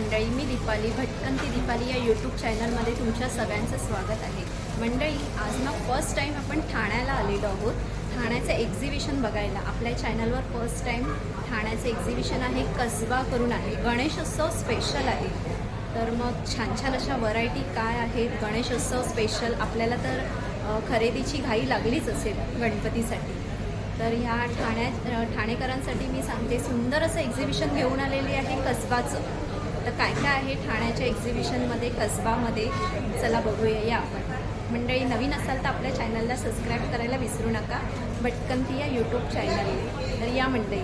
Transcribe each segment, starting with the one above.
मंडळी मी दीपाली भटकंती दीपाली या यूट्यूब चॅनलमध्ये तुमच्या सगळ्यांचं स्वागत आहे. मंडळी आज ना फर्स्ट टाईम आपण ठाण्याला आलेलो आहोत. ठाण्याचं एक्झिबिशन बघायला. आपल्या चॅनलवर फर्स्ट टाईम ठाण्याचं एक्झिबिशन आहे कसबा करून आहे. गणेशोत्सव स्पेशल आहे. तर मग छान छान अशा व्हरायटी काय आहेत? गणेशोत्सव स्पेशल आपल्याला तर खरेदीची घाई लागलीच असेल गणपतीसाठी. तर ह्या ठाण्या ठाणेकरांसाठी मी सांगते सुंदर असं एक्झिबिशन घेऊन आलेली आहे कसबाचं. तर काय काय आहे ठाण्याच्या एक्झिबिशनमध्ये कसबामध्ये? चला बघूया या आपण. मंडळी नवीन असाल तर आपल्या चॅनलला सबस्क्राईब करायला विसरू नका. भटकंती या यूट्यूब चॅनल तर या मंडळी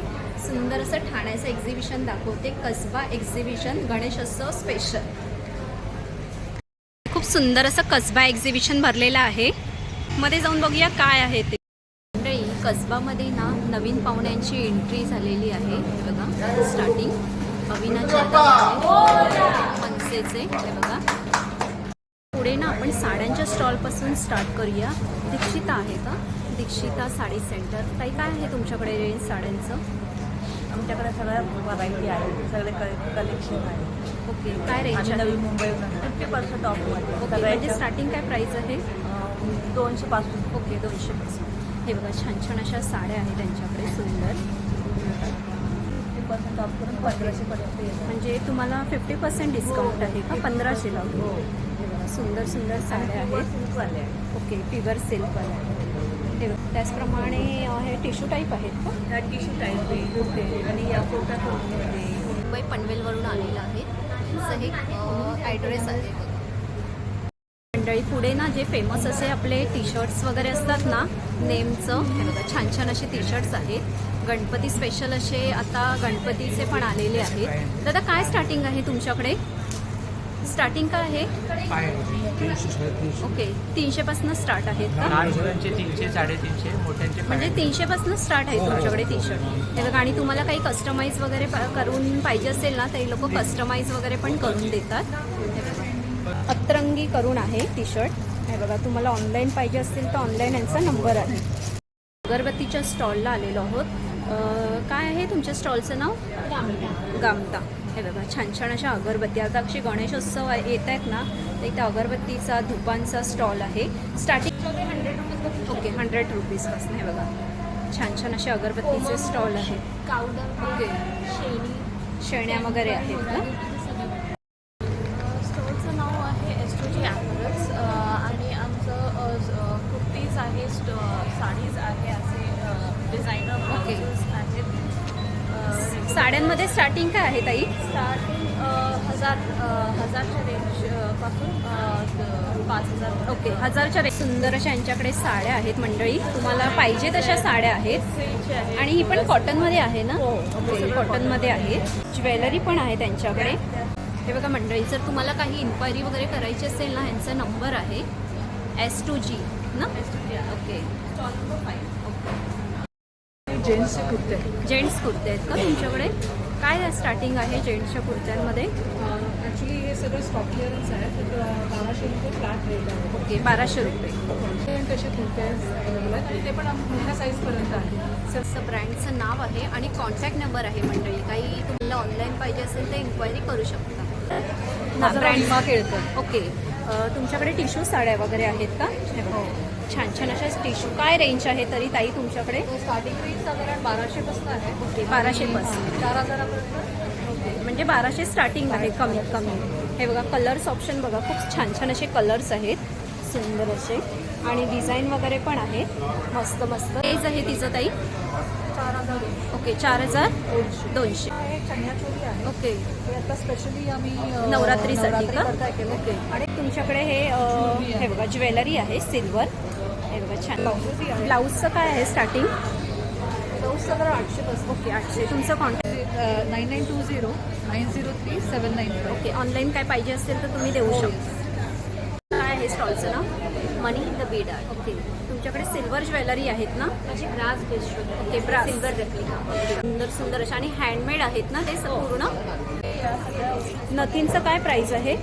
सुंदर असं ठाण्याचं एक्झिबिशन दाखवते. कसबा एक्झिबिशन गणेशोत्सव स्पेशल खूप सुंदर असं कसबा एक्झिबिशन भरलेलं आहे. मध्ये जाऊन बघूया काय आहे ते. मंडळी कसबामध्ये ना नवीन पाहुण्यांची एंट्री झालेली आहे. बघा स्टार्टिंग आहे. मनसेचे हे बघा. पुढे ना आपण साड्यांच्या स्टॉलपासून स्टार्ट करूया. दीक्षिता आहे का? दीक्षिता साडी सेंटर. ताई काय आहे तुमच्याकडे रेंज साड्यांचं? आमच्याकडे सगळ्या व्हरायटी आहे. सगळे कलेक्शन आहे. ओके काय range Navi Mumbai fifty percent ऑफमध्ये okay म्हणजे स्टार्टिंग काय प्राईस आहे? अं, दोनशे पासून. ओके दोनशे पासून. हे बघा छान छान अशा साड्या आहेत त्यांच्याकडे. सुंदर. पर्सेंट ऑफ करून पंधराशेपर्यंत येतात म्हणजे तुम्हाला फिफ्टी पर्सेंट डिस्काउंट आहे. का पंधराशेला हो हे. बघा सुंदर सुंदर साड्या आहेत. ओके प्युअर सिल्कवाल्या आहेत. त्याचप्रमाणे हे टिश्यू टाईप आहेत का? त्या टिश्यू टाईप आहे ओके. आणि या कोटा करून मुंबई पनवेलवरून आलेलं आहे. असं हे ॲड्रेस आहे. मंडळी पुढे ना जे फेमस असे आपले टी शर्ट्स वगैरे असतात ना नेमचं हे बघा छान छान असे टी शर्ट्स आहेत. गणपती स्पेशल असे आता गणपतीचे पण आलेले आहेत. दादा काय स्टार्टिंग आहे तुमच्याकडे? स्टार्टिंग काय आहे? ओके तीनशेपासून स्टार्ट आहेत तीनशे साडेतीनशे मोठ्यांचे म्हणजे तीनशेपासून स्टार्ट आहे तुमच्याकडे टी शर्ट हे बघा आणि तुम्हाला काही कस्टमाइज वगैरे करून पाहिजे असेल ना ते लोक कस्टमाइज वगैरे पण करून देतात. हे. अतरंगी करून आहे टी शर्ट हे बघा तुम्हाला ऑनलाईन पाहिजे असेल तर ऑनलाईन यांचा नंबर आहे. अगरबत्तीच्या स्टॉलला आलेलो आहोत. काय आहे तुमच्या स्टॉलचं नाव? गामटा. हे बघा छान छान अशा अगरबत्ती. आता अक्षी गणेशोत्सव आहे- येत आहेत ना तर इथे अगरबत्तीचा धुपांचा स्टॉल आहे. स्टार्टिंग ओके हंड्रेड रुपीजपासून हे बघा. छान छान असे अगरबत्तीचे स्टॉल आहेत. ओके. शेण्या वगैरे आहेत का? साड्यांमध्ये स्टार्टिंग काय आहे ताई? स्टार्टिंग हजार हजारच्या रेंजपासून पाच हजार. ओके हजारच्या रे सुंदर अशा यांच्याकडे साड्या आहेत मंडळी. तुम्हाला पाहिजे तशा साड्या आहेत. आणि ही पण कॉटनमध्ये आहे ना? हो. ओके कॉटनमध्ये आहे. ज्वेलरी पण आहे त्यांच्याकडे. हे बघा मंडळी जर तुम्हाला काही इन्क्वायरी वगैरे करायची असेल ना ह्यांचा नंबर आहे. एस टू जी ना? ओके स्टॉल नंबर फाईव्ह जेंट्सचे कुर्ते. जेंट्स कुर्ते आहेत का तुमच्याकडे? काय स्टार्टिंग आहे जेंट्सच्या कुर्त्यांमध्ये? ॲक्च्युली हे सगळं स्टॉक क्लिअरन्स आहे. तर बाराशे रुपये फ्लॅट रेट आहे. ओके बाराशे रुपये. तसे कुर्ते अवेलेबल आहेत ते पण मोठ्या साईजपर्यंत आहे. असं ब्रँडचं नाव आहे आणि कॉन्टॅक्ट नंबर आहे मंडळी. काही तुम्हाला ऑनलाईन पाहिजे असेल तर इन्क्वायरी करू शकता. ब्रँड रीमा केळकर. ओके. तुमच्याकडे टिश्यू साड्या वगैरे आहेत का? हे. छान छान अशा टिश्यू काय रेंज आहे तरी ताई तुमच्याकडे? स्टार्टिंग रेंज साधारण बाराशेपासून आहे. ओके बाराशे पासून. चार हजारापर्यंत. ओके म्हणजे बाराशे स्टार्टिंग आहे कमीत कमी. हे बघा कलर्स ऑप्शन बघा खूप छान छान असे कलर्स आहेत. सुंदर असे. आणि डिझाईन वगैरे पण आहेत मस्त मस्त. रेंज आहे तिचं ताई? चार हजार ओके चार हजार दोनशे. आहे आहे. ओके. आता स्पेशली आम्ही नवरात्रीसाठी नवरात्री का? ओके. आणि तुमच्याकडे हे हे बघा ज्वेलरी आहे सिल्वर छान. ब्लाऊजचं काय आहे स्टार्टिंग ब्लाऊज साधारण आठशे पासून ओके आठशे. तुमचं contact nine nine two zero nine zero three seven nine okay online काय पाहिजे असेल तर तुम्ही देऊ शकता. काय आहे स्टॉलचं नाव? मनी द बीड ओके तुमच्याकडे सिल्वर ज्वेलरी आहेत ना? माझी ग्रास बेस्ट ओके ब्रा सिल्वर रेप्लिका सुंदर सुंदर अशा आणि हँडमेड आहेत ना ते स- पूर्ण? नथींचं काय प्राईस आहे?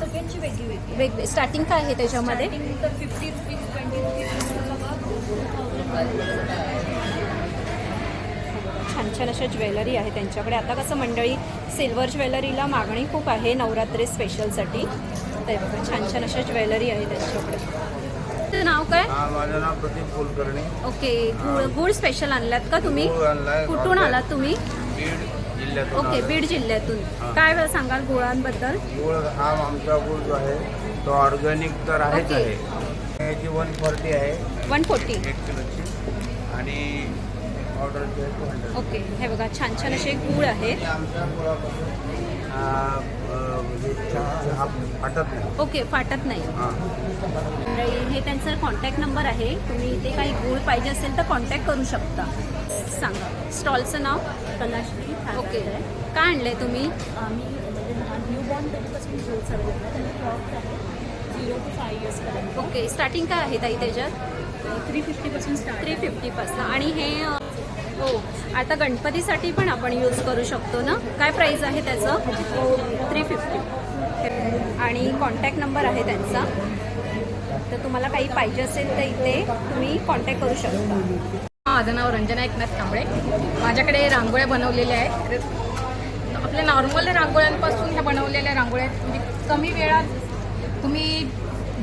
सगळ्यांची वेगळी वेगळी. वेग स्टार्टिंग काय आहे त्याच्यामध्ये? तर फिफ्टी रुपीज ट्वेंटी रुपीज छान छान अशा ज्वेलरी आहे त्यांच्याकडे. आता कसं मंडळी सिल्वर ज्वेलरीला मागणी खूप आहे नवरात्री स्पेशलसाठी ते बघा छान छान अशा ज्वेलरी आहे त्यांच्याकडे. नाव काय? हा माझं नाव प्रदीप कुलकर्णी. ओके गुळ गुळ स्पेशल आणलात का तुम्ही? कुठून आलात तुम्ही? ओके. बीड जिल्ह्यातून. काय वेळ सांगाल गुळांबद्दल? गूळ हा आमचा गूळ जो आहे तो ऑर्गॅनिक तर आहेच. आहे. याची वन फोर्टी आहे. वन फोर्टी एक किलोची. आणि ऑर्डरची आहे टू हंड्रेड ओके हे बघा छान छान असे गुळ आहेत. आणि आमच्या गुळापासून आ, अ, म्हणजे चहा चहा फाटत नाही. ओके फाटत नाही. हां. मंडळी हे त्यांचा कॉन्टॅक्ट नंबर आहे. तुम्ही इथे काही गुळ पाहिजे असेल तर कॉन्टॅक्ट करू शकता. सांगा. स्टॉलचं नाव? कलाश्री. ओके काय आणलंय? तुम्ही? आम्ही म्हणजे न्यू बॉर्न बेबीपासून ज्वेल्स अवेलेबल आहे आहे. झिरो टू फाय इयर्सपर्यंत ओके स्टार्टिंग काय आहे ताई त्याच्यात? थ्री फिफ्टीपासून स्टार्ट थ्री फिफ्टीपासून आणि हे हो आता गणपतीसाठी पण आपण यूज करू शकतो ना? काय प्राईस आहे त्याचं? थ्री फिफ्टी आणि कॉन्टॅक्ट नंबर आहे त्यांचा. तर तुम्हाला काही पाहिजे असेल तर इथे तुम्ही कॉन्टॅक्ट करू शकता. माझं नाव रंजना एकनाथ कांबळे. माझ्याकडे रांगोळ्या बनवलेल्या आहेत. आपल्या नॉर्मल रांगोळ्यांपासून ह्या बनवलेल्या रांगोळ्या म्हणजे कमी वेळात तुम्ही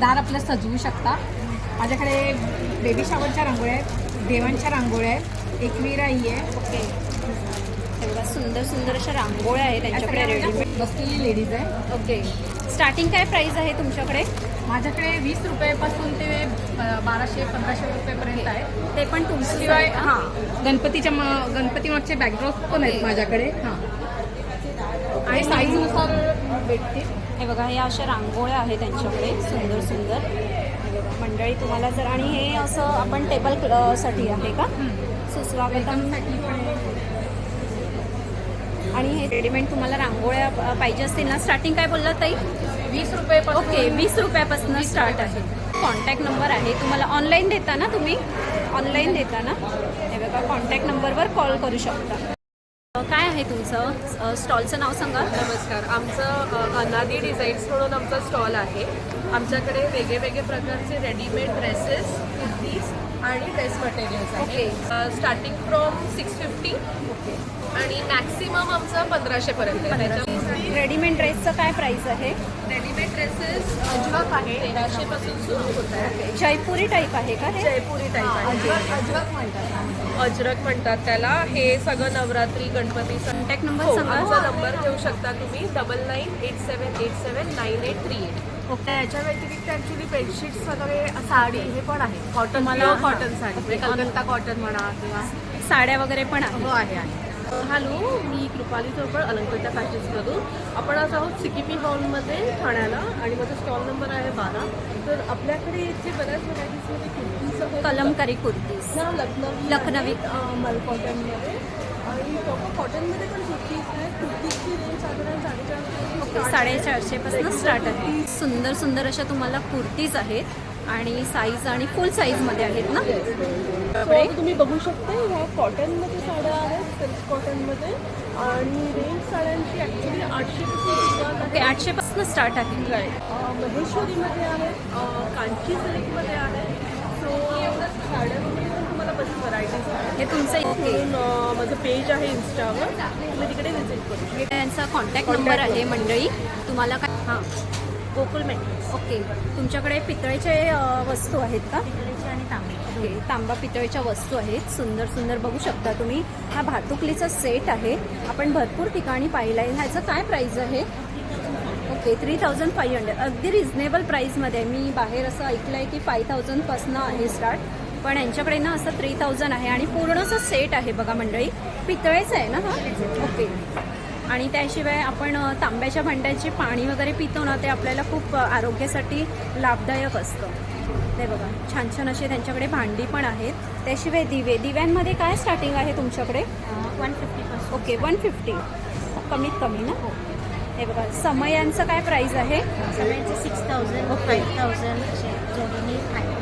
दार आपलं सजवू शकता. माझ्याकडे बेबी शॉवरच्या रांगोळ्या आहेत देवांच्या रांगोळ्या आहेत एकविराई आहे. ओके एवढा सुंदर सुंदर अशा रांगोळ्या आहे त्यांच्याकडे रेडीमेड बसलेली लेडीज आहे ओके स्टार्टिंग काय प्राईस आहे तुमच्याकडे? माझ्याकडे वीस रुपयापासून ते बाराशे पंधराशे रुपयेपर्यंत आहे. ते पण तुमचं शिवाय आहे का? हां गणपतीच्या म- गणपती मागचे बॅकड्रॉप पण आहेत. माझ्याकडे हां. आणि साईजनुसार भेटते हे बघा ह्या अशा रांगोळ्या आहेत त्यांच्याकडे सुंदर सुंदर. हे मंडळी तुम्हाला जर आणि हे असं आपण टेबलसाठी आहे का? सुस्वागतम. आणि हे रेडीमेड तुम्हाला रांगोळ्या पाहिजे असतील ना? स्टार्टिंग काय बोललात ताई? वीस रुपयापासून ओके वीस रुपयापासून स्टार्ट आहे. कॉन्टॅक्ट नंबर आहे. तुम्हाला ऑनलाईन देता ना तुम्ही? ऑनलाईन देता ना? हे बघा कॉन्टॅक्ट नंबरवर कॉल करू शकता. काय आहे तुमचं? स्टॉलचं नाव सांगा. नमस्कार. आमचं अनादी डिझाईन्स म्हणून आमचा स्टॉल आहे. आमच्याकडे वेगळे वेगळे प्रकारचे रेडीमेड ड्रेसेस कुर्तीज आणि ड्रेस मटेरियल्स ओके. आहे starting from six fifty okay आणि मॅक्सिमम आमचं पंधराशेपर्यंत रेडीमेड ड्रेसचं काय प्राईस आहे? रेडीमेड ड्रेसेस अजरक आहे. तेराशेपासून सुरू होत आहे. जयपुरी टाईप आहे का हे? जयपुरी टाईप आहे. अजरक म्हणतात. अजरक म्हणतात त्याला. हे सगळं नवरात्री गणपती कॉन्टॅक्ट नंबर सांगा. आमचा नंबर घेऊ शकता तुम्ही. Double nine eight seven eight seven nine eight three eight okay याच्या व्यतिरिक्त ॲक्च्युली बेडशीट्स वगैरे साडी हे पण आहे. कॉटन मला- कॉटन साडी. कलकत्ता कॉटन म्हणा किंवा साड्या वगैरे पण आहे. हो आहे आहे. हॅलो मी कृपाली चौकड अलंकृता फॅशन्समधून. आपण आज आहोत सिकिपी हॉलमध्ये ठाण्याला आणि माझा स्टॉल नंबर आहे बारा. तर आपल्याकडे इथे बऱ्याच व्हरायटीजमध्ये कुर्तीज आहेत. कलमकारी कुर्तीज. ह्या लखनवी. लखनवी. मल कॉटनमध्ये. आणि प्रॉपर कॉटनमध्ये पण कुर्तीज आहेत. कुर्तीजची रेंज साधारण साडेचारशे साडेचारशे पासून स्टार्ट आहे. सुंदर सुंदर अशा तुम्हाला कुर्तीज आहेत आणि साईज आणि फुल साईजमध्ये आहेत ना? तुम्ही बघू शकता ह्या कॉटनमध्ये साड्या आहेत सिल्क कॉटनमध्ये आणि रेंज साड्यांची ॲक्च्युली आठशे ओके आहे. आठशे पासून स्टार्ट आहे. अं, महेश्वरीमध्ये आहेत अं, कांची सिल्कमध्ये आहेत सो साड्यांमध्ये पण तुम्हाला बरीच व्हरायटीज हे तुमचं माझं पेज आहे इन्स्टावर तुम्ही तिकडे व्हिजिट करू. हे त्यांचा कॉन्टॅक्ट नंबर आहे मंडळी. तुम्हाला काय हां. Gokul metrics okay. तुमच्याकडे पितळेचे वस्तू आहेत का? आणि तांबे. ओके तांबा पितळेच्या वस्तू आहेत. सुंदर सुंदर बघू शकता तुम्ही. हा भातुकलीचा सेट आहे. आपण भरपूर ठिकाणी पाहिला आहे ह्याचं काय प्राईस आहे? Okay three thousand five hundred अगदी रिझनेबल प्राईजमध्ये मी बाहेर असं ऐकलं आहे की फाय थाउजंडपासनं आहे स्टार्ट पण यांच्याकडे ना असं थ्री थाउजंड आहे. आणि पूर्ण असं सेट आहे बघा मंडळी. पितळेचं आहे ना हा? ओके आणि त्याशिवाय आपण तांब्याच्या भांड्याचे पाणी वगैरे पितो ना ते आपल्याला खूप आरोग्यासाठी लाभदायक असतं. ते बघा. छान छान असे त्यांच्याकडे भांडी पण आहेत. त्याशिवाय दिवे दिव्यांमध्ये काय स्टार्टिंग आहे तुमच्याकडे? वन फिफ्टीपासून ओके वन फिफ्टी कमीत कमी ना? हे बघा समयांचं काय प्राईस आहे? सगळ्यांचे सिक्स थाउजंड फाईव्ह थाउजंड असे आहे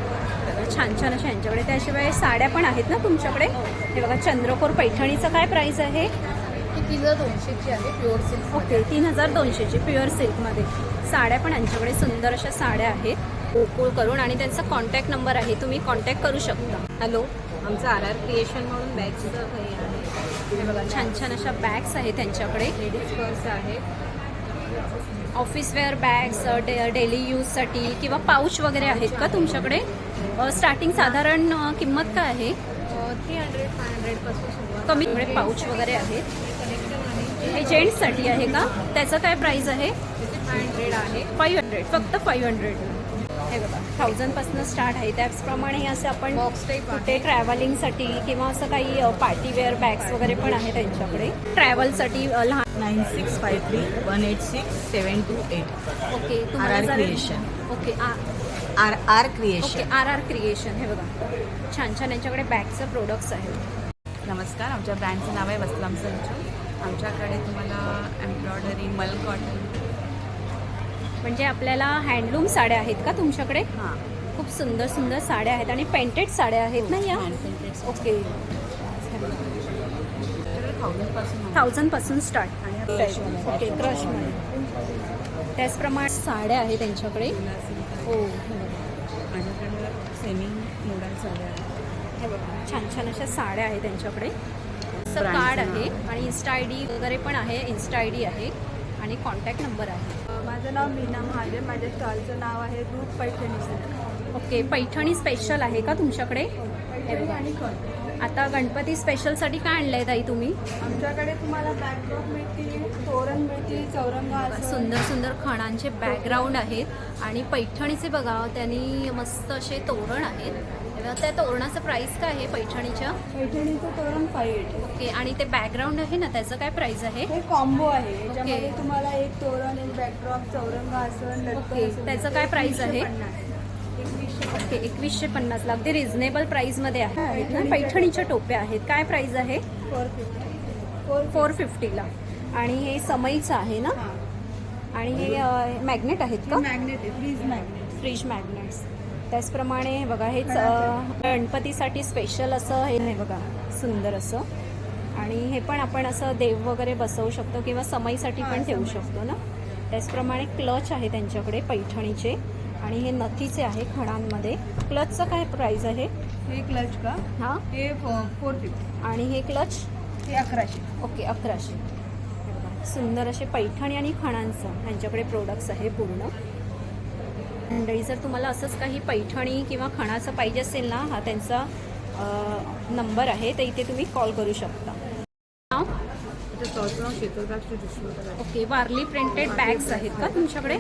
छान छान अशा यांच्याकडे. त्याशिवाय साड्या पण आहेत ना तुमच्याकडे? हे. बघा चंद्रकोर पैठणीचं काय प्राईस आहे? ही तीन हजार दोनशेची आहे प्युअर सिल्क ओके तीन हजार दोनशेची प्युअर सिल्कमध्ये साड्या पण यांच्याकडे सुंदर अशा साड्या आहेत. गोकुळ करून आणि त्यांचा कॉन्टॅक्ट नंबर आहे तुम्ही कॉन्टॅक्ट करू शकता. हॅलो आमचं आर आर क्रिएशन म्हणून बॅगचं काही आहे. हे बघा छान छान अशा बॅग्स आहेत त्यांच्याकडे. लेडीज पर्स आहे. Office wear bags day daily यूजसाठी किंवा पाऊच वगैरे आहेत का तुमच्याकडे? स्टार्टिंग साधारण किंमत काय आहे? थ्री हंड्रेड फाय हंड्रेडपासून कमी पाऊच वगैरे आहेत. हे जेंट्ससाठी आहे का? त्याचं काय प्राईस आहे? फाय हंड्रेड आहे. फाईव्ह हंड्रेड फक्त फाईव्ह हंड्रेड हे बघा थाउजंडपासून स्टार्ट आहे. त्याचप्रमाणे हे असे आपण. कुठे ट्रॅव्हलिंगसाठी किंवा असं काही पार्टी वेअर बॅग्स वगैरे पण आहे त्यांच्याकडे. ट्रॅव्हलसाठी लहान nine six five three one eight six seven two eight. Okay RR जर- Creation. ओके आ R R okay creation R R creation हे बघा. छान छान यांच्याकडे बॅगचं प्रोडक्ट्स आहेत. नमस्कार आमच्या ब्रँडचं नाव आहे संचू. आमच्याकडे तुम्हाला एम्ब्रॉयडरी मल कॉटन म्हणजे आपल्याला हँडलूम साड्या आहेत का तुमच्याकडे? हां. खूप सुंदर सुंदर साड्या आहेत आणि पेंटेड साड्या आहेत ना या? ओके. थाउजंडपासून स्टार्ट आणि. ओके क्रशमध्ये त्याचप्रमाणे साड्या आहेत त्यांच्याकडे. हो. हे सेमी मोडल साड्या हे छान छान अशा साड्या आहेत त्यांच्याकडे. कार्ड. आहे आणि इन्स्टा आय डी वगैरे पण आहे. इन्स्टा आय डी आहे आणि कॉन्टॅक्ट नंबर आहे. माझं नाव मीना महादेव माझ्या स्टॉलचं नाव आहे रूप पैठणी. ओके पैठणी स्पेशल आहे का तुमच्याकडे? हे. आणि आता गणपती स्पेशलसाठी काय आणलं आहे ताई तुम्ही? आमच्याकडे तुम्हाला बॅकड्रॉप मिळतील तोरण मिळतील चौरंग. सुंदर सुंदर खणांचे बॅकग्राऊंड आहेत. आणि पैठणीचे बघा त्यांनी मस्त असे तोरण आहेत. बघा, त्या तोरणाचं प्राईस काय आहे पैठणीच्या? पैठणीचं तोरण फाईव्ह एट ओके आणि ते बॅकग्राऊंड आहे ना त्याचं काय प्राईस आहे? हे कॉम्बो आहे. याच्यामध्ये तुम्हाला एक तोरण एक बॅकड्रॉप चौरंग लटकन ओके. आसन त्याचं काय price आहे? एकवीसशे ओके एकवीसशे पन्नासला. अगदी रिझनेबल प्राईसमध्ये आहेत ना पैठणीच्या टोप्या आहेत. काय प्राईस आहे? फोर फिफ्टी फोर फिफ्टीला आणि हे समईचं आहे ना? आणि हे मॅग्नेट आहेत का? मॅग्नेट आहे फ्रीज मॅग्नेट फ्रीज मॅग्नेट्स त्याचप्रमाणे बघा हेच गणपतीसाठी स्पेशल असं हे हे बघा सुंदर असं. आणि हे पण आपण असं देव वगैरे बसवू शकतो किंवा समईसाठी पण ठेवू शकतो ना? त्याचप्रमाणे क्लच आहे त्यांच्याकडे पैठणीचे. आणि हे नथीचे आहे खणांमध्ये. क्लचचं काय प्राईस आहे? हे क्लच का? हां. हे फोर फिफ्टी आणि हे क्लच? हे अकराशे. ओके अकराशे. सुंदर असे पैठणी आणि खणांचं यांच्याकडे प्रोडक्ट्स आहे पूर्ण. मंडळी जर तुम्हाला असंच काही पैठणी किंवा खणाचं पाहिजे असेल ना हा त्यांचा नंबर आहे तर इथे तुम्ही कॉल करू शकता. ओके वारली प्रिंटेड बॅग्स आहेत का तुमच्याकडे?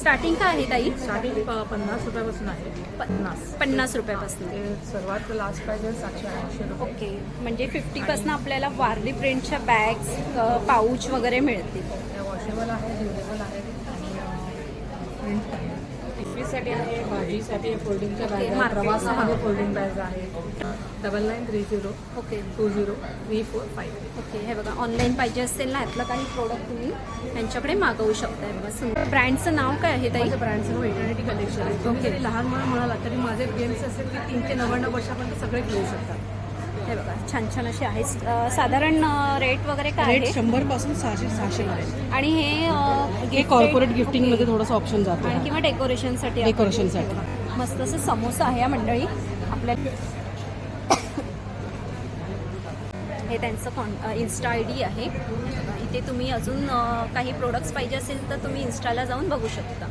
स्टार्टिंग काय आहे ताई? स्टार्टिंग पन्नास रुपयापासून आहे. पन्नास. पन्नास. रुपयापासून. सर्वात लास्ट प्राइस आहे सातशे ऐंशी ओके म्हणजे फिफ्टीपासून आपल्याला वारली प्रिंटच्या बॅग्स पाऊच वगैरे मिळतील. वॉशेबल आहे ड्युरेबल आहे. प्रिंट आहे भाजीसाठी फोल्डिंगच्या बॅग आहे. प्रवासामध्ये. फोल्डिंग बॅग आहे double nine three zero okay. Two zero three four five okay हे बघा ऑनलाईन पाहिजे असेल ना ह्यातलं काही प्रोडक्ट तुम्ही त्यांच्याकडे मागवू शकता बघा सुंदर. ब्रँडचं नाव काय आहे ताई? ब्रँडचं नाव इटर्निटी कलेक्शन आहे. तुम्ही जरी लहान मुलं म्हणाला तरी माझे गेम्स असेल की तीन ते नव्याण्णव वर्षापर्यंत सगळे घेऊ शकतात. हे बघा छान छान असे आहेत. साधारण रेट वगैरे काय रेट आहे? शंभरपासून सहाशे सहाशे आणि हे अं, हे gifted- कॉर्पोरेट गिफ्टिंगमध्ये ओके. थोडंसं ऑप्शन जातं. आणि किंवा डेकोरेशनसाठी आपण- डेकोरेशनसाठी. मस्त असं समोसा आहे या मंडळी. आपल्या हे त्यांचं कॉन इन्स्टा आय डी आहे. इथे तुम्ही अजून अं, काही प्रोडक्ट्स पाहिजे असेल तर तुम्ही इन्स्टाला जाऊन बघू शकता.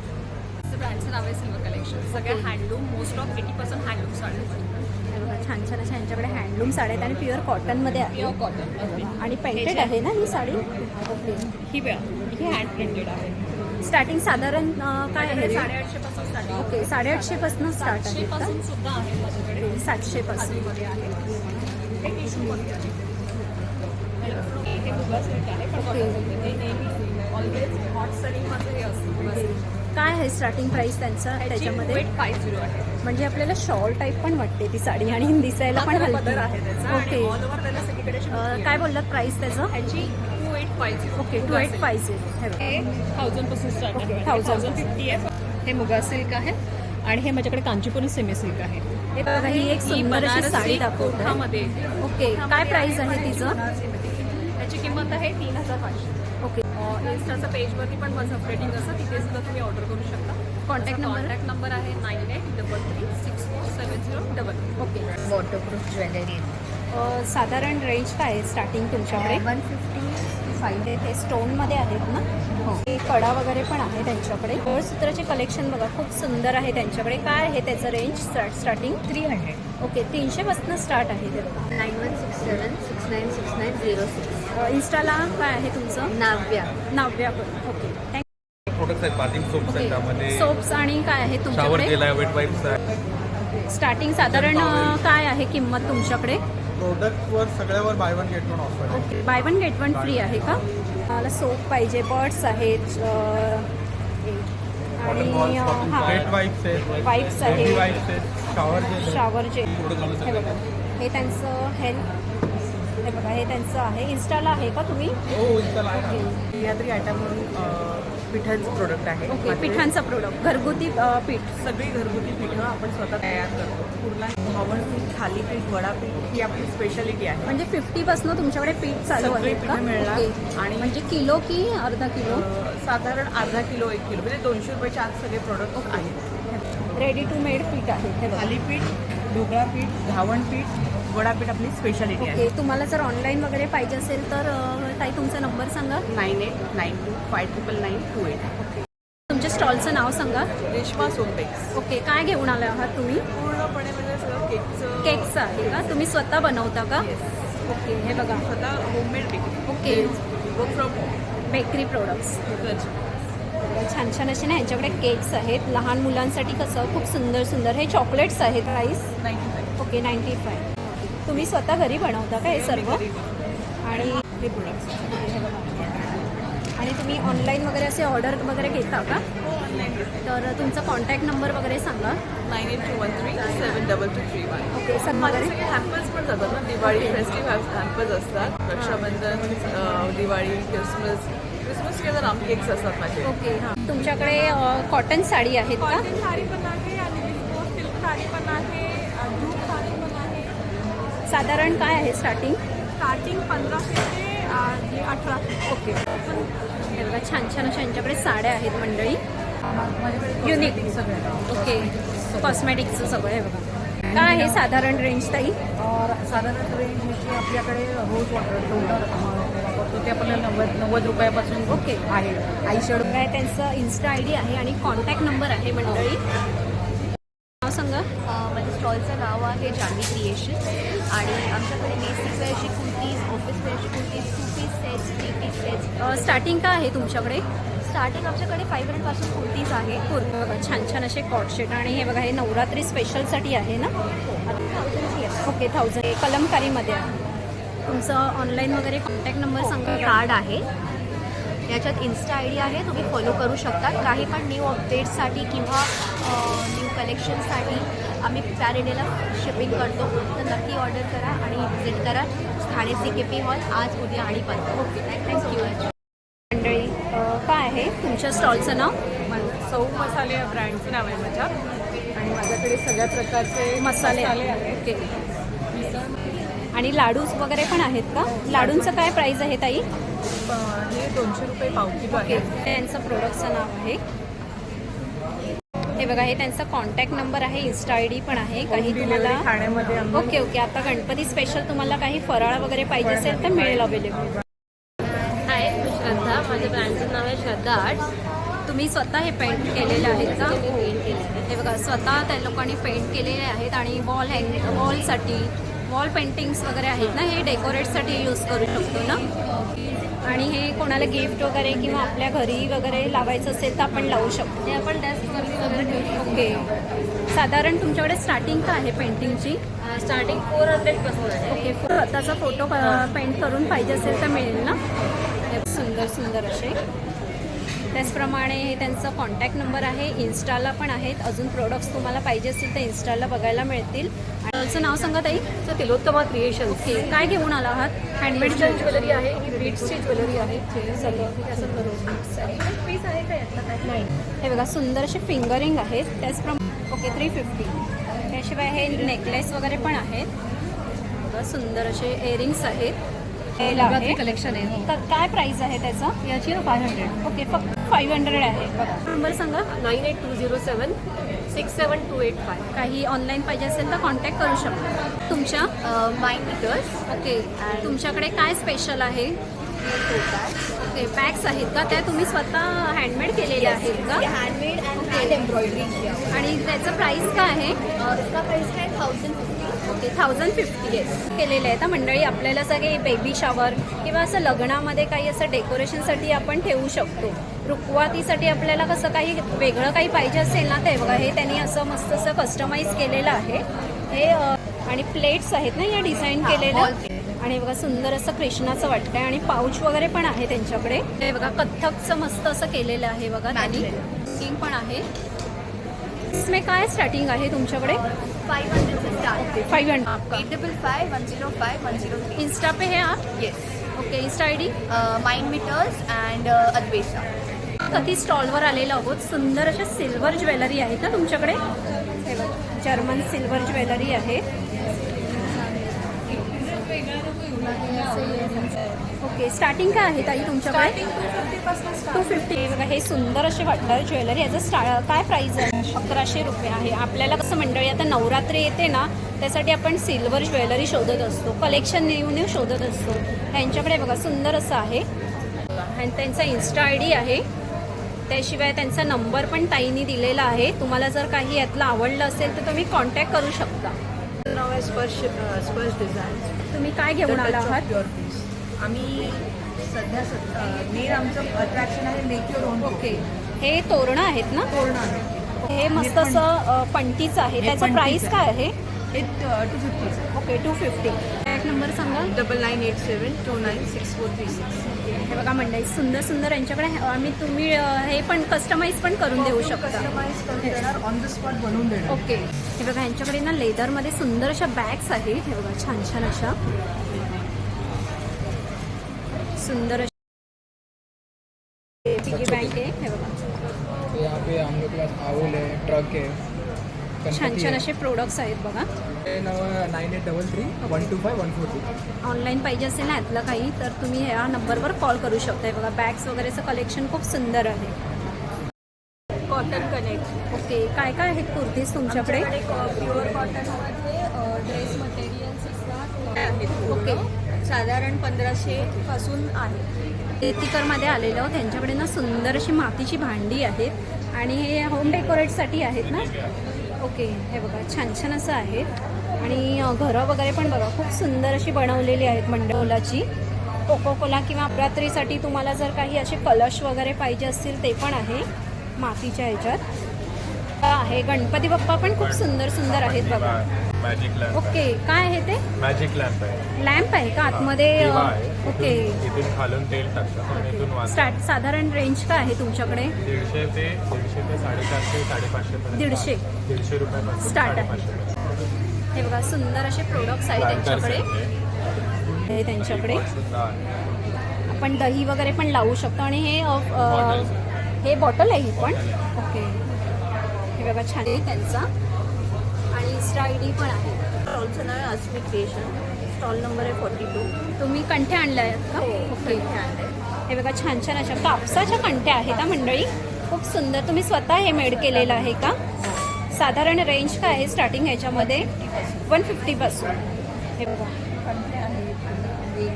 ब्रँडचं नाव आहे सिल्वर कलेक्शन सगळ्या handloom most of eighty percent handloom sari छान छान अशा यांच्याकडे हँडलूम साड्या आहेत आणि प्युअर कॉटनमध्ये आहे. प्युअर कॉटन आणि पेंटेड आहे ना ही साडी? ही ही हँड प्रिंटेड आहे. स्टार्टिंग साधारण काय आहे? rate? साडेआठशे पासून स्टार्टिंग ओके साडेआठशेपासून स्टार्ट आहे. सुद्धा माझ्याकडे. सातशेपासून आहे. काय आहे स्टार्टिंग प्राइस त्यांचा? त्याची त्याच्यामध्ये? 2850 आहे. म्हणजे आपल्याला शॉल टाईप पण वाटते ती साडी आणि दिसायला पण हलकी. आहे ओके काय. बोललात प्राइस त्याचं? Two eight five zero okay two eight five zero हे थाउजंडपासून स्टार्ट ओके, आहे. 1000. थाउजंड फिफ्टी आहे. हे मुगा सिल्क आहे. आणि हे माझ्याकडे कांचीपुरी सेमी सिल्क आहे. हे एक सुंदर साडी दाखवत. ओके काय प्राइस आहे तिचं? त्याची किंमत आहे तीन हजार पाचशे. ओके इन्स्टाच्या पेजवरती पण माझं अपडेटिंग असतं. तिथे सुद्धा तुम्ही ऑर्डर करू शकता. Contact number? कॉन्टॅक्ट नंबर आहे nine eight double three six four seven zero double okay waterproof jewellery साधारण रेंज काय आहे स्टार्टिंग तुमच्याकडे? वन फिफ्टी फाईव्ह हे स्टोनमध्ये आहेत ना? हो. हे कडा वगैरे पण आहे त्यांच्याकडे. सूत्राचे कलेक्शन बघा खूप सुंदर आहे त्यांच्याकडे. काय आहे त्याचं range starting three hundred okay तीनशेपासून start आहे ते बघा. Nine one six seven six nine six nine zero six इन्स्टाला काय आहे तुमचं? नाव्या. नाव्या पण. ओके प्रोडक्ट्स आहेत? बाथिंग सोप्स आहेत त्यामध्ये. सोप्स आणि काय आहे शावर तुमच्याकडे जेल आहे वेट वाईप्स आहे. स्टार्टिंग साधारण अ, काय आहे किंमत तुमच्याकडे? प्रोडक्टवर सगळ्यावर buy one get one offer आहे. Okay buy one get one free आहे का? मला सोप पाहिजे बर्ड्स आहेत अ, हे. आणि बॉल्स हा. वेट वाईप्स आहेत. Wipes बेबी आहेत. वाईप्स आहेत. शावर जेल शावर जे हे बघा. हे त्यांचं हेल्थ हे बघा हे त्यांचं आहे. इन्स्टाला आहे का तुम्ही? हो इन्स्टॉल आहे. ना. यात्री आयटम म्हणून पिठांचं प्रोडक्ट आहे. ओके पिठांचा प्रोडक्ट घरगुती अ, पीठ. सगळी घरगुती पिठं आपण स्वतः तयार करतो. पूर्ण धावण पीठ थालीपीठ वडापीठ ही आपली स्पेशालिटी आहे. म्हणजे फिफ्टीपासून तुमच्याकडे पीठ चालू सगळे आहे का? पिठं मिळणार. ओके. आणि- म्हणजे किलो की अर्धा किलो? अ, साधारण अर्धा किलो एक किलो. म्हणजे दोनशे रुपयाच्या आत सगळे प्रोडक्ट आहेत. रेडी टू मेड पीठ आहे. हे बघा. थालीपीठ ढोकळा पीठ धावण पीठ वडापीठ आपली स्पेशालिटी आहे. ओके तुम्हाला जर ऑनलाईन वगैरे पाहिजे असेल तर अ, ताई तुमचा नंबर सांगा. Nine eight nine two five triple nine two eight. तुमच्या स्टॉलचं नाव सांगा. रेशमा सोनबेक्स ओके काय घेऊन आले आहात तुम्ही? पूर्णपणे म्हणजे सगळं केकचं केकचं आहे का? तुम्ही स्वतः बनवता का? ओके हे बघा. स्वतः homemade okay. Work from bakery products छान छान असे ना यांच्याकडे केक्स आहेत. लहान मुलांसाठी कसं? खूप सुंदर सुंदर. हे चॉकलेट्स आहेत price ninety five okay ninety five तुम्ही स्वतः घरी बनवता का हे सर्व? आणि हे हे आणि तुम्ही ऑनलाईन वगैरे असे ऑर्डर वगैरे घेता का? तर तुमचा कॉन्टॅक्ट नंबर वगैरे सांगा. Nine eight two one three seven double two three one okay sir माझे सगळे हॅम्पर्स पण जातात ना. दिवाळी फेस्टिव्ह हॅम्पर्स असतात. रक्षाबंधन दिवाळी क्रिसमस क्रिसमस केवळ राम केक्स असतात माझे. ओके हां. तुमच्याकडे कॉटन साडी आहेत का? कॉटन साडी पण आहे आणि साडी पण आहे. साधारण काय आहे स्टार्टिंग स्टार्टिंग पंधराशे ते अठराशे ओके हे बघा छान छान अशा यांच्याकडे साड्या आहेत मंडळी. युनिक ओके कॉस्मॅटिकचं सगळं आहे बघा. काय आहे साधारण रेंज ताई? साधारण रेंज ह्याची आपल्याकडे रोज वॉटर वापरतो ते आपल्याला नव्वद नव्वद रुपयापासून ओके. आहे. आई शेड काय त्यांचं इन्स्टा आय डी आहे आणि कॉन्टॅक्ट नंबर आहे मंडळी. नाव सांगा. स्टॉलचं नाव आहे जानवी क्रिएशन. आणि आमच्याकडे बेसिक वेअरची kurtis office वेअरची kurtis two piece sets three piece sets starting काय आहे तुमच्याकडे? स्टार्टिंग आमच्याकडे फाईव्ह हंड्रेडपासून कुर्तीज आहे. बघा छान छान असे कॉटशेट आणि हे बघा हे नवरात्री स्पेशलसाठी आहे ना? ओके थाउजंड कलमकारीमध्ये आहे. तुमचं ऑनलाईन वगैरे कॉन्टॅक्ट नंबर सांगा. कार्ड आहे. याच्यात इन्स्टा आय डी आहे तुम्ही फॉलो करू शकता. काही पण न्यू अपडेट्ससाठी किंवा न्यू कलेक्शनसाठी आम्ही पॅर इंडियाला शिपिंग करतो. तर नक्की ऑर्डर करा आणि व्हिजिट करा. Thane C K P hall आज उद्या आणि परवा. ओके थँक्यू मंडळी काय आहे? तुमच्या स्टॉलचं नाव? सौ मसाले या ब्रँडचे नाव आहे माझ्या. आणि माझ्याकडे सगळ्या प्रकारचे मसाले आहेत. ओके आणि लाडू वगैरे पण आहेत का? लाडूंचं काय प्राईस आहे ताई? हे दोनशे रुपये पाव किलो ओके आहे. हे यांचं प्रोडक्टचं नाव आहे हे बघा हे त्यांचा कॉन्टॅक्ट नंबर आहे इन्स्टा आय डी पण आहे. काही तुम्हाला ओके ओके आता गणपती स्पेशल तुम्हाला काही फराळ वगैरे पाहिजे असेल तर मिळेल अवेलेबल हाय मी श्रद्धा. माझ्या ब्रँडचं नाव आहे श्रद्धा आर्ट्स तुम्ही स्वतः हे पेंट केलेले आहेत का? पेंट केलेलं हे बघा स्वतः त्या लोकांनी पेंट केलेले आहेत आणि वॉल हँग वॉलसाठी वॉल पेंटिंग्स वगैरे आहेत ना हे डेकोरेटसाठी यूज करू शकतो ना? आणि हे कोणाला गिफ्ट वगैरे किंवा आपल्या घरी वगैरे लावायचं असेल तर आपण लावू शकतो. आपण डेस्कवरती वगैरे ठेवू ओके साधारण तुमच्याकडे स्टार्टिंग काय आहे पेंटिंगची स्टार्टिंग फोर हंड्रेडपासून आहे. ओके स्वतःचा फोटो पेंट करून पाहिजे असेल तर मिळेल ना? हे सुंदर सुंदर असे. त्याचप्रमाणे हे त्यांचा कॉन्टॅक्ट नंबर आहे. इन्स्टाला पण आहेत. अजून प्रोडक्ट्स तुम्हाला पाहिजे असतील तर इन्स्टाला बघायला मिळतील. त्याचं नाव सांगा ताई. तर तिलोत्तमा क्रिएशन काय घेऊन आला आहात? हँडमेड ज्वेलरी आहे ही बीट्सची ज्वेलरी आहे. हे बघा सुंदर असे फिंगरिंग आहेत. त्याचप्रमाणे ओके थ्री फिफ्टी त्याशिवाय हे नेकलेस वगैरे पण आहेत. बघा, सुंदर असे इयरिंग्स आहेत. हे आहे कलेक्शन आहे. तर काय प्राइस आहे त्याचं? याची फाय हंड्रेड ओके फक्त फाईव्ह हंड्रेड आहे. बघा. नंबर सांगा. Nine eight two zero seven six seven two eight five. काही ऑनलाईन पाहिजे असेल तर कॉन्टॅक्ट करू शकता. तुमच्या? माय मीटर्स ओके तुमच्याकडे काय स्पेशल आहे? ओके बॅग्स आहेत का? त्या तुम्ही स्वतः हँडमेड केलेल्या आहेत का? हँडमेड अँड हँड एम्ब्रॉयडरी आणि त्याचं प्राईस काय आहे? इसका प्राइस है thousand fifty okay thousand fifty केलेले आहेत हा मंडळी आपल्याला सगळे बेबी शॉवर किंवा असं लग्नामध्ये काही असं डेकोरेशनसाठी आपण ठेवू शकतो. रुखवातीसाठी आपल्याला कसं काही वेगळं काही पाहिजे असेल ना ते बघा हे त्यांनी असं मस्त असं कस्टमाइज केलेलं आहे. हे आणि प्लेट्स आहेत ना या डिझाईन केलेलं आणि बघा सुंदर असं कृष्णाचं वाटतंय. आणि पाऊच वगैरे पण आहे त्यांच्याकडे. हे बघा कथ्थकचं मस्त असं केलेलं आहे बघा त्यांनी. किंग पण आहे. इसमें काय स्टार्टिंग आहे तुमच्याकडे? फाइव हंड्रेड से start five hundred eight double five one zero five one three insta पे है आप? Yes okay insta I D mind meters and अद्वेशा कधी स्टॉलवर आलेलो आहोत. सुंदर अशा सिल्वर ज्वेलरी आहे का तुमच्याकडे? जर्मन सिल्वर ज्वेलरी आहे. ओके स्टार्टिंग काय आहे ताई तुमच्याकडे? टू फिफ्टी बघा हे सुंदर असे वाटणार ज्वेलरी याचं स्टा काय प्राईस आहे? अकराशे रुपये आहे. आपल्याला कसं मंडळी आता नवरात्री येते ना त्यासाठी आपण सिल्वर ज्वेलरी शोधत असतो. कलेक्शन न्यू न्यू शोधत असतो. त्यांच्याकडे बघा सुंदर असं आहे. आणि त्यांचा इन्स्टा आय डी आहे. त्याशिवाय त्यांचा नंबर पण ताईनी दिलेला आहे. तुम्हाला जर काही यातलं आवडलं असेल तर तुम्ही कॉन्टॅक्ट करू शकता. नाव आहे स्पर्श स्पर्श डिझाईन तुम्ही काय घेऊन आला आहात? प्युअर पीस आम्ही सध्या मेन आमचं अट्रॅक्शन आहे मेक युअर ओन ओके. हे तोरणं आहेत ना? आहे हे मस्त असं पणतीचं आहे. त्याचं प्राइस. काय आहे? हे two fifty okay two fifty number सांगा double nine eight seven two nine six four three six. हे बघा मंडळी सुंदर सुंदर यांच्याकडे हे- आम्ही तुम्ही अ, हे पण कस्टमाइज पण करून देऊ शकता. कस्टमाइज करून देणार ऑन द स्पॉट बनवून देणार. ओके हे बघा यांच्याकडे ना लेदरमध्ये सुंदर अशा बॅग्स आहेत. हे बघा छान छान अशा. सुंदर अशा. पिगी बँक आहे हे बघा. तो यहाँ पे हम लोग के पास आउल है ट्रक है छान छान असे प्रोडक्ट्स आहेत बघा. Nine eight double three one two five one four two online पाहिजे असेल ना यातलं काही तर तुम्ही ह्या नंबरवर कॉल करू शकता बघा बॅग्स वगैरेचं कलेक्शन खूप सुंदर आहे. कॉटन कनेक्ट ओके काय काय आहेत कुर्तीज तुमच्याकडे? प्युअर कॉटनमध्ये ड्रेस मटेरियल्स ओके साधारण पंधराशे पासून आहे. मध्ये आलेलो त्यांच्याकडे ना सुंदर अशी मातीची भांडी आहेत. आणि हे होम डेकोरेटसाठी आहेत ना? ओके हे बघा छान छान असं आहे. आणि घरं वगैरे पण बघा खूप सुंदर अशी बनवलेली आहेत मंडोलाची. कोको कोला किंवा अपरात्रीसाठी तुम्हाला जर काही असे कलश वगैरे पाहिजे असतील ते पण आहे मातीच्या ह्याच्यात. आहे. गणपती बाप्पा पण खूप सुंदर सुंदर आहेत बघा. मॅजिक लॅम्प ओके काय आहे ते? मॅजिक लॅम्प आहे. लॅम्प आहे का? आतमध्ये ओके. इथून खालून तेल टाकतात स्टार्ट साधारण रेंज काय आहे तुमच्याकडे? दीडशे ते दीडशे ते साडेचारशे साडेपाचशे दीडशे. दीडशे रुपयापासून Start आहे. हे बघा सुंदर असे प्रोडक्ट्स आहेत त्यांच्याकडे. हे त्यांच्याकडे. आपण दही वगैरे पण लावू शकतो. आणि हे हे बॉटल आहे ही पण? ओके. हे बघा छान आहे त्यांचा. आणि इन्स्टा आय डी पण आहे. स्टॉलचं नाव आहे अस्मी क्रिएशन स्टॉल नंबर आहे फोर्टी टू तुम्ही कंठे आणले आहेत का? ओके हे बघा छान छान अशा कापसाच्या कंठ्या आहेत हा मंडळी. खूप सुंदर. तुम्ही स्वतः हे मेड केलेलं आहे का? साधारण रेंज काय आहे स्टार्टिंग ह्याच्यामध्ये? वन फिफ्टीपासून हे बघा.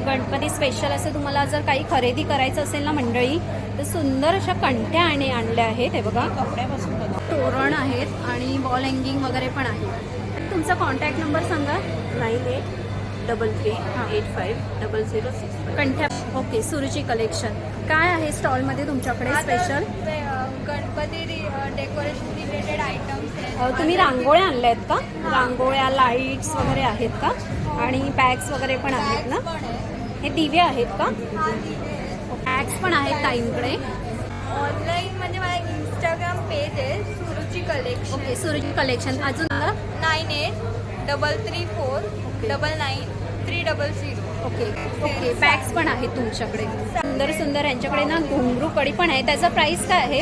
गणपती स्पेशल असं तुम्हाला जर काही खरेदी करायचं असेल ना मंडळी तर सुंदर अशा कंठ्या आणि आणल्या आहेत. हे बघा. तोरण आहेत आणि बॉल हँगिंग वगैरे पण आहे. तुमचा कॉन्टॅक्ट नंबर सांगा. Nine eight double three eight five double zero six कंठ्या okay Suruchi collection काय आहे स्टॉलमध्ये तुमच्याकडे special Ganpati decoration related items तुम्ही रांगोळ्या आणल्या आहेत का रांगोळ्या लाईट्स वगैरे आहेत का? आणि बॅग्स वगैरे पण आहेत ना? हे दिवे आहेत का? बॅग्स पण आहेत ताईंकडे. ऑनलाईन म्हणजे इंस्टाग्राम पेज आहे Suruchi collection okay Suruchi collection अजून ना? Nine eight double three four double nine three double zero okay okay. Bags पण आहेत तुमच्याकडे. सुंदर सुंदर. यांच्याकडे ना घुंगरू कडी पण आहे. त्याचा प्राइस काय आहे?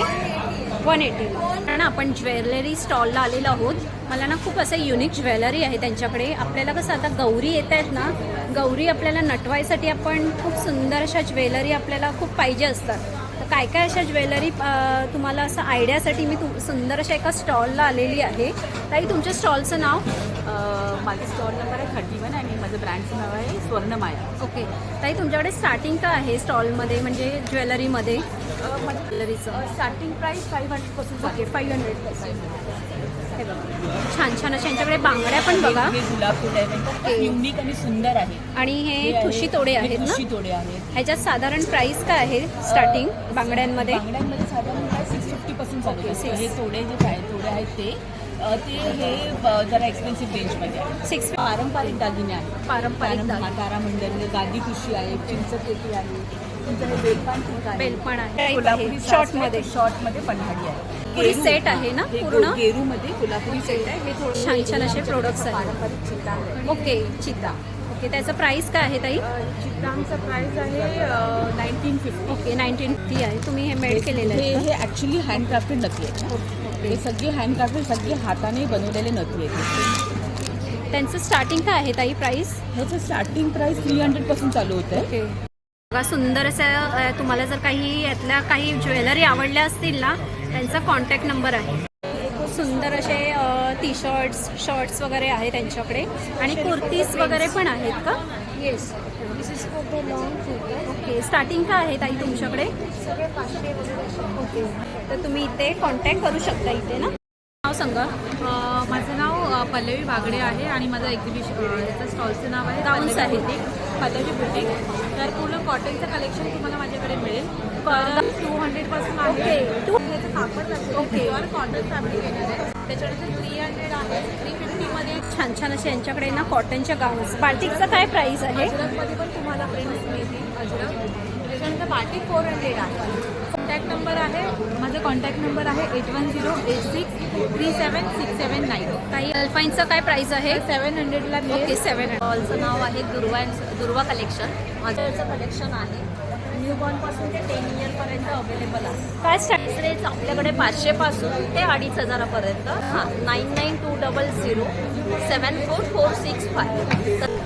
वन एटी कारण आपण ज्वेलरी स्टॉलला आलेलो आहोत. मला ना खूप असं युनिक ज्वेलरी आहे त्यांच्याकडे. आपल्याला कसं आता गौरी येत आहेत ना गौरी आपल्याला नटवायसाठी आपण खूप सुंदर अशा ज्वेलरी आपल्याला खूप पाहिजे असतात. काय काय अशा ज्वेलरी तुम्हाला असं आयडियासाठी मी तुम सुंदर अशा एका स्टॉलला आलेली आहे. ताई तुमच्या स्टॉलचं नाव? माझं स्टॉल नंबर आहे थर्टी वन आणि माझं ब्रँडचं नाव आहे स्वर्णमाया. ओके. ताई तुमच्याकडे स्टार्टिंग का आहे स्टॉलमध्ये म्हणजे ज्वेलरीमध्ये? ज्वेलरीचं. स्टार्टिंग प्राईस फाईव्ह हंड्रेडपासून ओके फाईव्ह हंड्रेड हे बघा. छान छान अशा यांच्याकडे बांगड्या पण बघा. गुलाब फूल आहे युनिक आणि सुंदर आहे. आणि हे ठुशी तोडे आहेत ना? तोडे आहेत. ह्याच्यात साधारण प्राइस काय आहे स्टार्टिंग बांगड्यांमध्ये? बांगड्यांमध्ये साधारण काय सिक्स चालू आहे. Six. हे तोडे जे काय तोडे आहेत ते ते हे जरा एक्सपेन्सिव्ह रेंजमध्ये आहे. सिक्स पारंपरिक दागिने आहेत. पारंपरिक. तारामंडल गादी खुशी आहे चिंचपेटी आहे तुमचं हे बेलपान बेलपान आहे. शॉर्टमध्ये शॉर्टमध्ये पन्हाळी आहे. पुरी गेरू- सेट आहे ना पूर्ण? गेरूमध्ये कोल्हापुरी सेट आहे. हे थोडं छान छान असे products आहेत. ओके चिता. ओके त्याचं प्राइस काय आहे ताई? चित्रांचं प्राइस आहे नाईन्टीन फिफ्टी ओके नाईन्टीन ती आहे. तुम्ही हे मेड केलेलं आहे हे ॲक्च्युली हँडक्राफ्टेड नथी आहेत. हे सगळे हँडक्राफ्टेड सगळे हाताने बनवलेले नथी आहेत. त्यांचं स्टार्टिंग काय आहे ताई प्राइस ह्याचं स्टार्टिंग प्राइस थ्री हंड्रेडपासून चालू होतं आहे. बघा सुंदर असं तुम्हाला जर काही यातल्या काही ज्वेलरी आवडल्या असतील ना त्यांचा कॉन्टॅक्ट नंबर आहे. खूप सुंदर असे टी शर्ट्स शर्ट्स वगैरे आहे त्यांच्याकडे. आणि कुर्तीज वगैरे पण आहेत का? येस ओके स्टार्टिंग काय आहे ताई तुमच्याकडे? ओके तर तुम्ही इथे कॉन्टॅक्ट करू शकता इथे ना? नाव सांगा. अ, माझं नाव पल्लवी बागडे आहे आणि माझं एक्झिबिशन याचं स्टॉलचं नाव आहे पल्लवी आहेत. बुटीक. पल्लवी बुटीक. तर पूर्ण कॉटनचं कलेक्शन तुम्हाला माझ्याकडे मिळेल. टू हंड्रेडपासून आहे. टू कापड ओके प्युअर कॉटन फॅब्रिक येणार आहे. त्याच्यानंतर थ्री हंड्रेड आहे थ्री फिफ्टीमध्ये छान छान असे यांच्याकडे ना कॉटनच्या गाऊन्स बाल्टिकचं काय प्राइस आहे? अजरकमध्ये पण तुम्हाला प्रिंट्स मिळतील अजरक. त्याच्यानंतर बाटिक फोर हंड्रेड आहे. कॉन्टॅक्ट नंबर आहे. माझा कॉन्टॅक्ट नंबर आहे eight one zero eight six three seven six seven nine काही अल्फाईनचं काय प्राइस आहे? सेवन हंड्रेडला ओके सेवन स्टॉलचं नाव आहे दुर्वा दुर्वा कलेक्शन माझं कलेक्शन आहे. न्यूबॉर्नपासून ते टेन इयरपर्यंत अवेलेबल आहे. काय स्टार्ट आपल्याकडे पाचशेपासून ते अडीच हजारापर्यंत. हां nine nine two double zero seven four four six five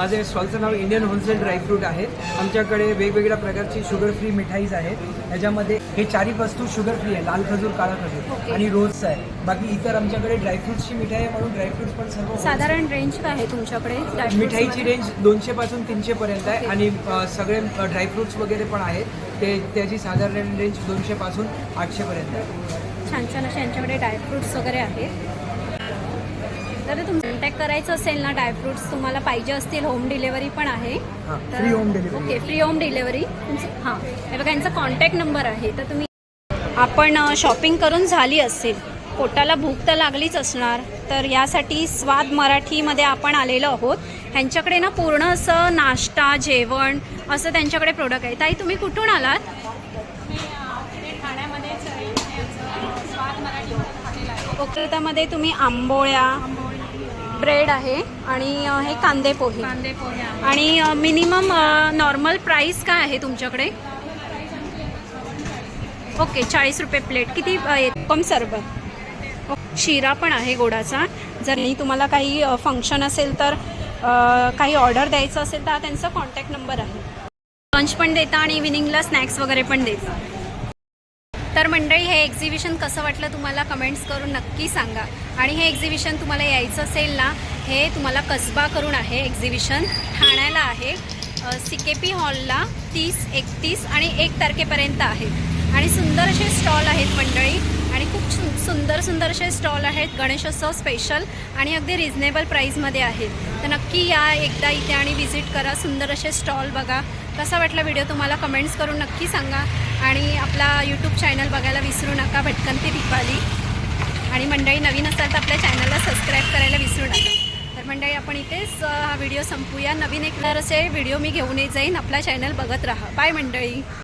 माझे स्टॉलचं नाव इंडियन होलसेल ड्रायफ्रूट आहे. आमच्याकडे वेगवेगळ्या प्रकारची शुगर फ्री मिठाईज आहेत. ह्याच्यामध्ये हे चारी वस्तू शुगर फ्री आहे. लाल खजूर काळा खजूर आणि रोजचं आहे. बाकी इतर आमच्याकडे ड्रायफ्रुट्सची मिठाई आहे म्हणून ड्रायफ्रुट्स पण सर्व साधारण रेंज काय आहे तुमच्याकडे? मिठाईची? रेंज दोनशे पासून तीनशे पर्यंत आहे. आणि सगळे ड्रायफ्रुट्स वगैरे पण आहेत. ते त्याची साधारण रेंज दोनशे पासून आठशे पर्यंत आहे. छान छान असे यांच्याकडे ड्रायफ्रुट्स वगैरे आहेत. तर तुम्ही कॉन्टॅक्ट करायचं असेल ना ड्रायफ्रुट्स तुम्हाला पाहिजे असतील होम डिलेवरी पण आहे. हां, तर- home delivery. Okay free home delivery तुमचं हां. हे बघा यांचा कॉन्टॅक्ट नंबर आहे. तर तुम्ही आपण शॉपिंग करून झाली असेल. पोटाला भूक तर लागलीच असणार. तर यासाठी स्वाद मराठीमध्ये आपण आलेलो आहोत. ह्यांच्याकडे ना पूर्ण असं नाश्ता जेवण असं त्यांच्याकडे प्रोडक्ट आहे. ताई तुम्ही कुठून आलात? ओके त्यामध्ये तुम्ही आंबोळ्या ब्रेड आहे आणि हे कांदे पोहे. कांदे पोहे. आणि मिनिमम नॉर्मल प्राईस काय आहे तुमच्याकडे? ओके चाळीस रुपये प्लेट. किती कम सरबत. शिरा पण आहे गोडाचा. जर नाही तुम्हाला काही फंक्शन असेल तर काही ऑर्डर द्यायचं असेल तर हा त्यांचा कॉन्टॅक्ट नंबर आहे. लंच पण देता आणि इव्हिनिंगला स्नॅक्स वगैरे पण देता. तर मंडळी हे एक्झिबिशन कसं वाटलं तुम्हाला कमेंट्स करून नक्की सांगा. आणि हे एक्झिबिशन तुम्हाला यायचं असेल ना हे तुम्हाला कसबा करून आहे एक्झिबिशन ठाण्याला आहे. सी के पी हॉलला तीस एकतीस आणि एक तारखेपर्यंत आहे. आणि सुंदर असे स्टॉल आहेत मंडळी. आणि खूप सु- सुंदर सुंदर असे स्टॉल आहेत. गणेशोत्सव स्पेशल आणि अगदी रिझनेबल प्राईजमध्ये आहेत. तर नक्की या एकदा इथे आणि व्हिजिट करा. सुंदर असे स्टॉल बघा. कसा वाटला व्हिडिओ तुम्हाला कमेंट्स करून नक्की सांगा. आणि आपला यूट्यूब चॅनल बघायला विसरू नका भटकंती दीपाली. आणि मंडळी नवीन असाल तर आपल्या चॅनलला सबस्क्राईब करायला विसरू नका. तर मंडळी आपण इथेच हा व्हिडिओ संपूया. नवीन एक असे व्हिडिओ मी घेऊन येत जाईन. आपला चॅनल बघत राहा. बाय मंडळी.